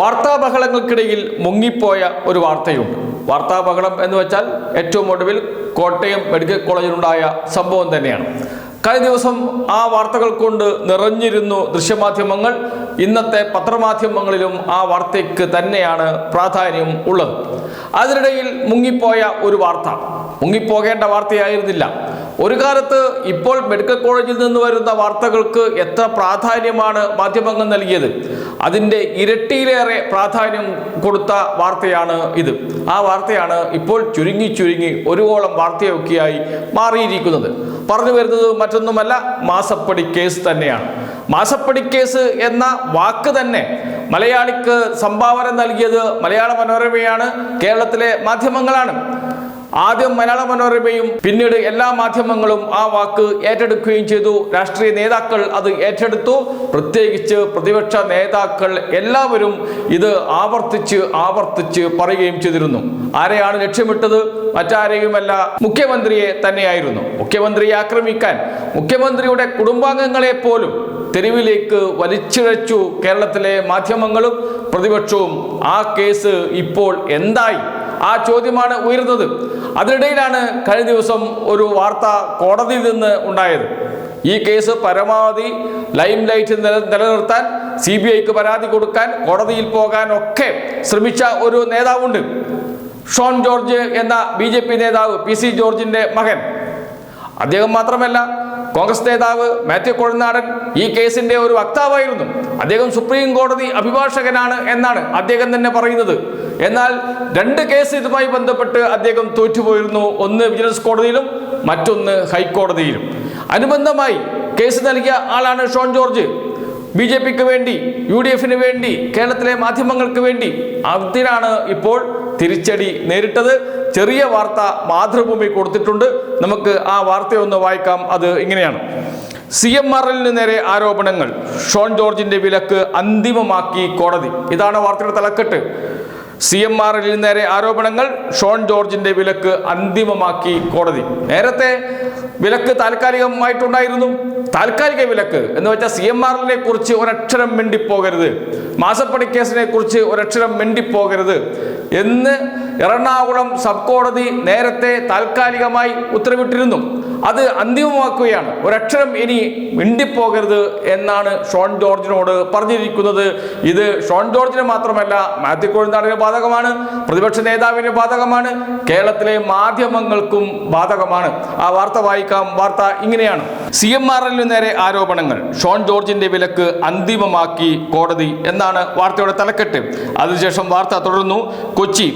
വാർത്താബഹളങ്ങൾക്കിടയിൽ മുങ്ങിപ്പോയ ഒരു വാർത്തയുണ്ട്. വാർത്താബഹളം എന്ന് വെച്ചാൽ ഏറ്റവും ഒടുവിൽ കോട്ടയം മെഡിക്കൽ കോളേജിലുണ്ടായ സംഭവം തന്നെയാണ്. കഴിഞ്ഞ ദിവസം ആ വാർത്തകൾ കൊണ്ട് നിറഞ്ഞിരുന്നു ദൃശ്യമാധ്യമങ്ങൾ. ഇന്നത്തെ പത്രമാധ്യമങ്ങളിലും ആ വാർത്തയ്ക്ക് തന്നെയാണ് പ്രാധാന്യം ഉള്ളത്. അതിനിടയിൽ മുങ്ങിപ്പോയ ഒരു വാർത്ത. മുങ്ങിപ്പോകേണ്ട വാർത്തയായിരുന്നില്ല. ഒരു കാലത്ത് ഇപ്പോൾ മെഡിക്കൽ കോളേജിൽ നിന്ന് വരുന്ന വാർത്തകൾക്ക് എത്ര പ്രാധാന്യമാണ് മാധ്യമങ്ങൾ നൽകിയത്? അതിന്റെ ഇരട്ടിയിലേറെ പ്രാധാന്യം കൊടുത്ത വാർത്തയാണ് ഇത്. ആ വാർത്തയാണ് ഇപ്പോൾ ചുരുങ്ങി ചുരുങ്ങി ഒരുവോളം വാർത്തയൊക്കെയായി മാറിയിരിക്കുന്നത്. പറഞ്ഞു വരുന്നത് മറ്റൊന്നുമല്ല മാസപ്പടി കേസ് തന്നെയാണ്. മാസപ്പടി കേസ് എന്ന വാക്ക് തന്നെ മലയാളിക്ക് സംഭാവന നൽകിയത് മലയാള മനോരമയാണ് കേരളത്തിലെ മാധ്യമങ്ങളാണ്. ആദ്യം മലയാള മനോരമയും പിന്നീട് എല്ലാ മാധ്യമങ്ങളും ആ വാക്ക് ഏറ്റെടുക്കുകയും ചെയ്തു. രാഷ്ട്രീയ നേതാക്കൾ അത് ഏറ്റെടുത്തു. പ്രത്യേകിച്ച് പ്രതിപക്ഷ നേതാക്കൾ എല്ലാവരും ഇത് ആവർത്തിച്ച് ആവർത്തിച്ച് പറയുകയും ചെയ്തിരുന്നു. ആരെയാണ് ലക്ഷ്യമിട്ടത്? മറ്റാരെയുമല്ല. മുഖ്യമന്ത്രിയെ തന്നെയായിരുന്നു. മുഖ്യമന്ത്രിയെ ആക്രമിക്കാൻ മുഖ്യമന്ത്രിയുടെ കുടുംബാംഗങ്ങളെ പോലും തെരുവിലേക്ക് വലിച്ചിഴച്ചു കേരളത്തിലെ മാധ്യമങ്ങളും പ്രതിപക്ഷവും. ആ കേസ് ഇപ്പോൾ എന്തായി? ആ ചോദ്യമാണ് ഉയരുന്നത്. അതിനിടയിലാണ് കഴിഞ്ഞ ദിവസം ഒരു വാർത്ത കോടതിയിൽ നിന്ന് ഉണ്ടായത്. ഈ കേസ് പരമാവധി ലൈം ലൈറ്റ് നില നിലനിർത്താൻ സി ബി ഐക്ക് പരാതി കൊടുക്കാൻ കോടതിയിൽ പോകാൻ ഒക്കെ ശ്രമിച്ച ഒരു നേതാവുണ്ട്. ഷോൺ ജോർജ് എന്ന ബി ജെ പി നേതാവ് പി സി ജോർജിന്റെ മകൻ. അദ്ദേഹം മാത്രമല്ല കോൺഗ്രസ് നേതാവ് മാത്യു കൊഴുനാടൻ ഈ കേസിന്റെ ഒരു വക്താവായിരുന്നു. അദ്ദേഹം സുപ്രീം കോടതി അഭിഭാഷകനാണ് എന്നാണ് അദ്ദേഹം തന്നെ പറയുന്നത്. എന്നാൽ രണ്ട് കേസ് ഇതുമായി ബന്ധപ്പെട്ട് അദ്ദേഹം തോറ്റുപോയിരുന്നു. ഒന്ന് വിജിലൻസ് കോടതിയിലും മറ്റൊന്ന് ഹൈക്കോടതിയിലും. അനുബന്ധമായി കേസ് നൽകിയ ആളാണ് ഷോൺ ജോർജ്. ബി ജെ പിക്ക് വേണ്ടി യു ഡി എഫിന് വേണ്ടി കേരളത്തിലെ മാധ്യമങ്ങൾക്ക് വേണ്ടി അതിനാണ് ഇപ്പോൾ തിരിച്ചടി നേരിട്ടത് ചെറിയ വാർത്ത മാതൃഭൂമി കൊടുത്തിട്ടുണ്ട്. നമുക്ക് ആ വാർത്തയൊന്ന് വായിക്കാം. അത് ഇങ്ങനെയാണ്. സി എം ആർ നേരെ ആരോപണങ്ങൾ. ഷോൺ ജോർജിന്റെ വിലക്ക് അന്തിമമാക്കി കോടതി. ഇതാണ് വാർത്തയുടെ തലക്കെട്ട്. സി എം ആർ നേരെ ആരോപണങ്ങൾ. ഷോൺ ജോർജിന്റെ വിലക്ക് അന്തിമമാക്കി കോടതി. നേരത്തെ വിലക്ക് താൽക്കാലികമായിട്ടുണ്ടായിരുന്നു. താൽക്കാലിക വിലക്ക് എന്ന് വെച്ചാൽ സി എം ആറിനെ കുറിച്ച് ഒരക്ഷരം മിണ്ടിപ്പോകരുത്. മാസപ്പടി കേസിനെ കുറിച്ച് ഒരക്ഷരം മിണ്ടിപ്പോകരുത് എന്ന് എറണാകുളം സബ് കോടതി നേരത്തെ താൽക്കാലികമായി ഉത്തരവിട്ടിരുന്നു. അത് അന്തിമമാക്കുകയാണ്. ഒരക്ഷരം ഇനി മിണ്ടിപ്പോകരുത് എന്നാണ് ഷോൺ ജോർജിനോട് പറഞ്ഞിരിക്കുന്നത്. ഇത് ഷോൺ ജോർജിന് മാത്രമല്ല മാത്യു കോഴിനാടിന് ബാധകമാണ് പ്രതിപക്ഷ നേതാവിന് ബാധകമാണ് കേരളത്തിലെ മാധ്യമങ്ങൾക്കും ബാധകമാണ്. ആ വാർത്ത വായിക്കാം വാർത്ത ഇങ്ങനെയാണ്. സി എം ആർ എല്ലിന് നേരെ ആരോപണങ്ങൾ. ഷോൺ ജോർജിന്റെ വിലക്ക് അന്തിമമാക്കി കോടതി എന്നാണ് വാർത്തയുടെ തലക്കെട്ട്. അതിനുശേഷം വാർത്ത തുടർന്നു Kochi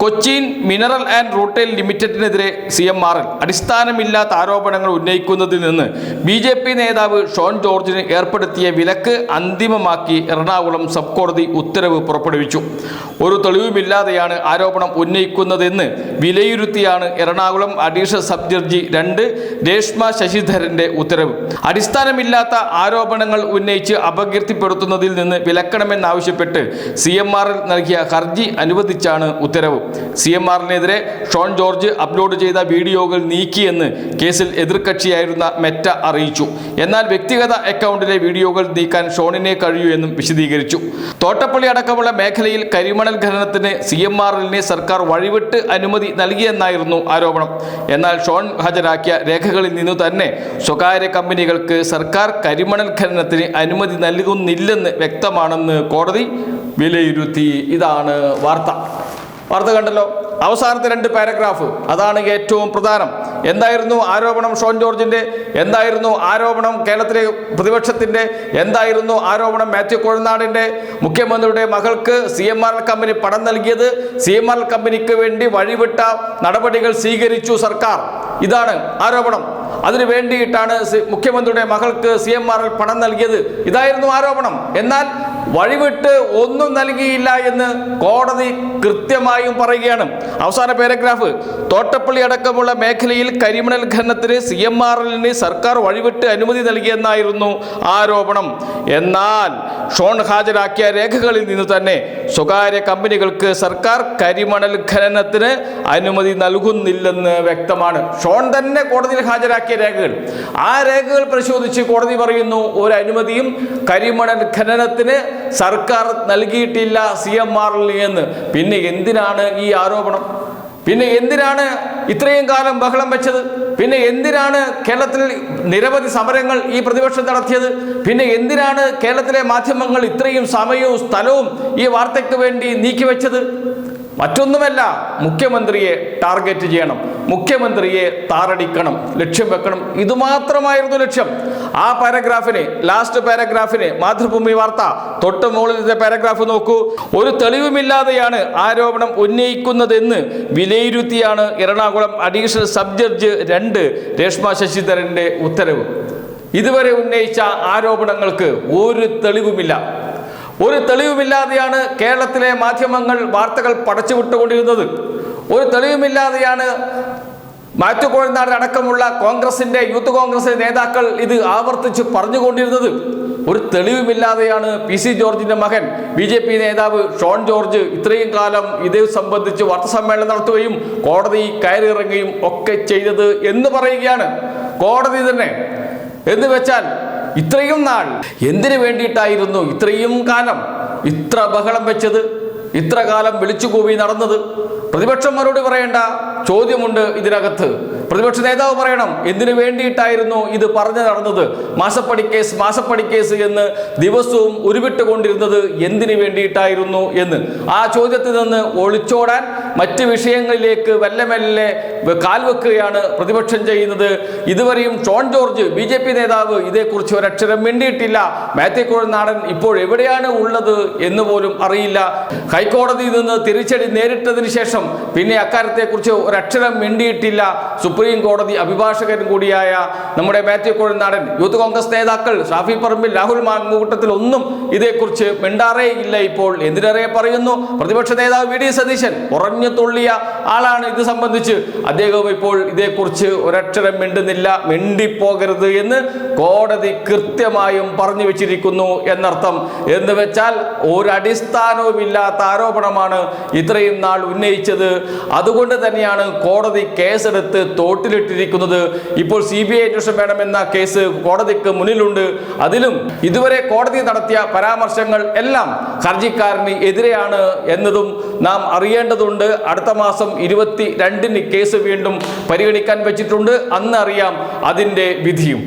Cochin mineral and rutile ലിമിറ്റഡിനെതിരെ C M R L അടിസ്ഥാനമില്ലാത്ത ആരോപണങ്ങൾ ഉന്നയിക്കുന്നതിൽ നിന്ന് ബി ജെ പി നേതാവ് ഷോൺ ജോർജിന് ഏർപ്പെടുത്തിയ വിലക്ക് അന്തിമമാക്കി എറണാകുളം സബ് കോടതി ഉത്തരവ് പുറപ്പെടുവിച്ചു. ഒരു തെളിവുമില്ലാതെയാണ് ആരോപണം ഉന്നയിക്കുന്നതെന്ന് വിലയിരുത്തിയാണ് എറണാകുളം അഡീഷണൽ സബ് ജഡ്ജി രണ്ട് രേഷ്മ ശശിധരന്റെ ഉത്തരവ്. അടിസ്ഥാനമില്ലാത്ത ആരോപണങ്ങൾ ഉന്നയിച്ച് അപകീർത്തിപ്പെടുത്തുന്നതിൽ നിന്ന് വിലക്കണമെന്നാവശ്യപ്പെട്ട് സി എം ആറിൽ നൽകിയ ഹർജി അനുവദിച്ചാണ് ഉത്തരവ്. സി എം ആറിനെതിരെ ഷോൺ ജോർജ് അപ്ലോഡ് ചെയ്ത വീഡിയോകൾ നീക്കിയെന്ന് കേസിൽ എതിർകക്ഷിയായിരുന്ന മെറ്റ അറിയിച്ചു. എന്നാൽ വ്യക്തിഗത അക്കൗണ്ടിലെ വീഡിയോകൾ നീക്കാൻ ഷോണിനെ കഴിയൂ എന്നും വിശദീകരിച്ചു. തോട്ടപ്പള്ളി അടക്കമുള്ള മേഖലയിൽ കരിമണൽ ഖനനത്തിന് സി എം ആറിനെ സർക്കാർ വഴിവിട്ട് അനുമതി നൽകിയെന്നായിരുന്നു ആരോപണം. എന്നാൽ ഷോൺ ഹാജരാക്കിയ രേഖകളിൽ നിന്നു തന്നെ സ്വകാര്യ കമ്പനികൾക്ക് സർക്കാർ കരിമണൽ ഖനനത്തിന് അനുമതി നൽകുന്നില്ലെന്ന് വ്യക്തമാണെന്ന് കോടതി വിലയിരുത്തി. ഇതാണ് വാർത്ത. വാർത്ത കണ്ടല്ലോ. അവസാനത്തെ രണ്ട് പാരഗ്രാഫ്. അതാണ് ഏറ്റവും പ്രധാനം. എന്തായിരുന്നു ആരോപണം ഷോൺ ജോർജിന്റെ? എന്തായിരുന്നു ആരോപണം കേരളത്തിലെ പ്രതിപക്ഷത്തിന്റെ? എന്തായിരുന്നു ആരോപണം മാത്യു കൊഴുനാടിന്റെ? മുഖ്യമന്ത്രിയുടെ മകൾക്ക് സി എം ആർ കമ്പനി പണം നൽകിയത്? സി എം ആർ കമ്പനിക്ക് വേണ്ടി വഴിവിട്ട നടപടികൾ സ്വീകരിച്ചു സർക്കാർ. ഇതാണ് ആരോപണം. അതിനു വേണ്ടിയിട്ടാണ് മുഖ്യമന്ത്രിയുടെ മകൾക്ക് സി എം പണം നൽകിയത്. ഇതായിരുന്നു ആരോപണം. എന്നാൽ വഴിവിട്ട് ഒന്നും നൽകിയില്ല എന്ന് കോടതി കൃത്യമായും പറയുകയാണ്. അവസാന പാരഗ്രാഫ്. തോട്ടപ്പള്ളി അടക്കമുള്ള മേഖലയിൽ കരിമണൽ ഖനനത്തിന് സി എം ആർ എല്ലിന് സർക്കാർ വഴിവിട്ട് അനുമതി നൽകിയെന്നായിരുന്നു ആരോപണം. എന്നാൽ ഷോൺ ഹാജരാക്കിയ രേഖകളിൽ നിന്ന് തന്നെ സ്വകാര്യ കമ്പനികൾക്ക് സർക്കാർ കരിമണൽ ഖനനത്തിന് അനുമതി നൽകുന്നില്ലെന്ന് വ്യക്തമാണ്. ഷോൺ തന്നെ കോടതിയിൽ ഹാജരാക്കിയ രേഖകൾ. ആ രേഖകൾ പരിശോധിച്ച് കോടതി പറയുന്നു ഒരു അനുമതിയും കരിമണൽ ഖനനത്തിന് സർക്കാർ നൽകിയിട്ടില്ല സി എം ആറിൽ എന്ന് പിന്നെ എന്തിനാണ് ഈ ആരോപണം? പിന്നെ എന്തിനാണ് ഇത്രയും കാലം ബഹളം വെച്ചത്? പിന്നെ എന്തിനാണ് കേരളത്തിൽ നിരവധി സമരങ്ങൾ ഈ പ്രതിപക്ഷം നടത്തിയത്? പിന്നെ എന്തിനാണ് കേരളത്തിലെ മാധ്യമങ്ങൾ ഇത്രയും സമയവും സ്ഥലവും ഈ വാർത്തയ്ക്ക് വേണ്ടി നീക്കിവെച്ചത് മറ്റൊന്നുമല്ല മുഖ്യമന്ത്രിയെ ടാർഗറ്റ് ചെയ്യണം മുഖ്യമന്ത്രിയെ താറടിക്കണം ലക്ഷ്യം വെക്കണം. ഇതുമാത്രമായിരുന്നു ലക്ഷ്യം. ആ പാരഗ്രാഫിന് ലാസ്റ്റ് പാരഗ്രാഫിന് മാതൃഭൂമി വാർത്ത തൊട്ട് മുകളിലത്തെ പാരഗ്രാഫ് നോക്കൂ. ഒരു തെളിവുമില്ലാതെയാണ് ആരോപണം ഉന്നയിക്കുന്നതെന്ന് വിലയിരുത്തിയാണ് എറണാകുളം അഡീഷണൽ സബ് ജഡ്ജ് രണ്ട് രേഷ്മ ശശിധരന്റെ ഉത്തരവ്. ഇതുവരെ ഉന്നയിച്ച ആരോപണങ്ങൾക്ക് ഒരു തെളിവുമില്ല. ഒരു തെളിവുമില്ലാതെയാണ് കേരളത്തിലെ മാധ്യമങ്ങൾ വാർത്തകൾ പടച്ചുവിട്ടുകൊണ്ടിരുന്നത്. ഒരു തെളിവുമില്ലാതെയാണ് മാത്യു കോഴിനാട് അടക്കമുള്ള കോൺഗ്രസിന്റെ യൂത്ത് കോൺഗ്രസ് നേതാക്കൾ ഇത് ആവർത്തിച്ച് പറഞ്ഞുകൊണ്ടിരുന്നത്. ഒരു തെളിവുമില്ലാതെയാണ് പി സി ജോർജിന്റെ മകൻ ബി ജെ പി നേതാവ് ഷോൺ ജോർജ് ഇത്രയും കാലം ഇത് സംബന്ധിച്ച് വാർത്താസമ്മേളനം നടത്തുകയും കോടതി കയറിയിറങ്ങുകയും ഒക്കെ ചെയ്തത് എന്ന് പറയുകയാണ്. കോടതി തന്നെ. എന്ന് വെച്ചാൽ ഇത്രയും നാൾ എന്തിനു വേണ്ടിയിട്ടായിരുന്നു ഇത്രയും കാലം ഇത്ര ബഹളം വെച്ചത്? ഇത്ര കാലം വിളിച്ചുകൂവി നടന്നത്? പ്രതിപക്ഷം മറുപടി പറയേണ്ട ചോദ്യമുണ്ട് ഇതിനകത്ത്. പ്രതിപക്ഷ നേതാവ് പറയണം എന്തിനു വേണ്ടിയിട്ടായിരുന്നു ഇത് പറഞ്ഞു നടന്നത്? മാസപ്പടി കേസ് കേസ് എന്ന് ദിവസവും ഉരുവിട്ടുകൊണ്ടിരുന്നത് എന്തിനു വേണ്ടിയിട്ടായിരുന്നു എന്ന്. ആ ചോദ്യത്തിൽ നിന്ന് ഒളിച്ചോടാൻ മറ്റ് വിഷയങ്ങളിലേക്ക് വെല്ലമെല്ലെ കാൽവെക്കുകയാണ് പ്രതിപക്ഷം ചെയ്യുന്നത്. ഇതുവരെയും Shone George B J P നേതാവ് ഇതേക്കുറിച്ച് ഒരക്ഷരം മിണ്ടിയിട്ടില്ല. മാത്യു നാടൻ ഇപ്പോൾ എവിടെയാണ് ഉള്ളത് എന്ന് പോലും അറിയില്ല. ഹൈക്കോടതിയിൽ നിന്ന് തിരിച്ചടി നേരിട്ടതിന് ശേഷം പിന്നെ അക്കാര്യത്തെക്കുറിച്ച് ഒരക്ഷരം മിണ്ടിയിട്ടില്ല. സുപ്രീം കോടതി അഭിഭാഷകൻ കൂടിയായ നമ്മുടെ മാത്യു കുഴനാടൻ യൂത്ത് കോൺഗ്രസ് നേതാക്കൾ ഷാഫി പറമ്പിൽ രാഹുൽ മാങ്കൂട്ടത്തിൽ ഒന്നും ഇതേക്കുറിച്ച് മിണ്ടാറേ ഇല്ല ഇപ്പോൾ. എന്തിനേറെ പറയുന്നു? പ്രതിപക്ഷ നേതാവ് വി ഡി സതീശൻ ഉറഞ്ഞു തുള്ളിയ ആളാണ് ഇത് സംബന്ധിച്ച്. അദ്ദേഹം ഇപ്പോൾ ഇതേക്കുറിച്ച് ഒരക്ഷരം മിണ്ടുന്നില്ല മിണ്ടിപ്പോകരുത് എന്ന് കോടതി കൃത്യമായും പറഞ്ഞു വെച്ചിരിക്കുന്നു എന്നർത്ഥം. എന്ന് വെച്ചാൽ ഒരടിസ്ഥാനവുമില്ലാത്ത ആരോപണമാണ് ഇത്രയും നാൾ ഉന്നയിച്ചത്. അതുകൊണ്ട് തന്നെയാണ് കോടതി കേസെടുത്ത് തോട്ടിലിട്ടിരിക്കുന്നത്. ഇപ്പോൾ സി ബി ഐ അന്വേഷണം വേണമെന്ന കേസ് കോടതിക്ക് മുന്നിലുണ്ട്. അതിലും ഇതുവരെ കോടതി നടത്തിയ പരാമർശങ്ങൾ എല്ലാം ഹർജിക്കാരന് എതിരെയാണ് എന്നതും നാം അറിയേണ്ടതുണ്ട്. അടുത്ത മാസം ഇരുപത്തി രണ്ടിന് കേസ് വീണ്ടും പരിഗണിക്കാൻ വെച്ചിട്ടുണ്ട്. അന്ന് അറിയാം അതിന്റെ വിധിയും.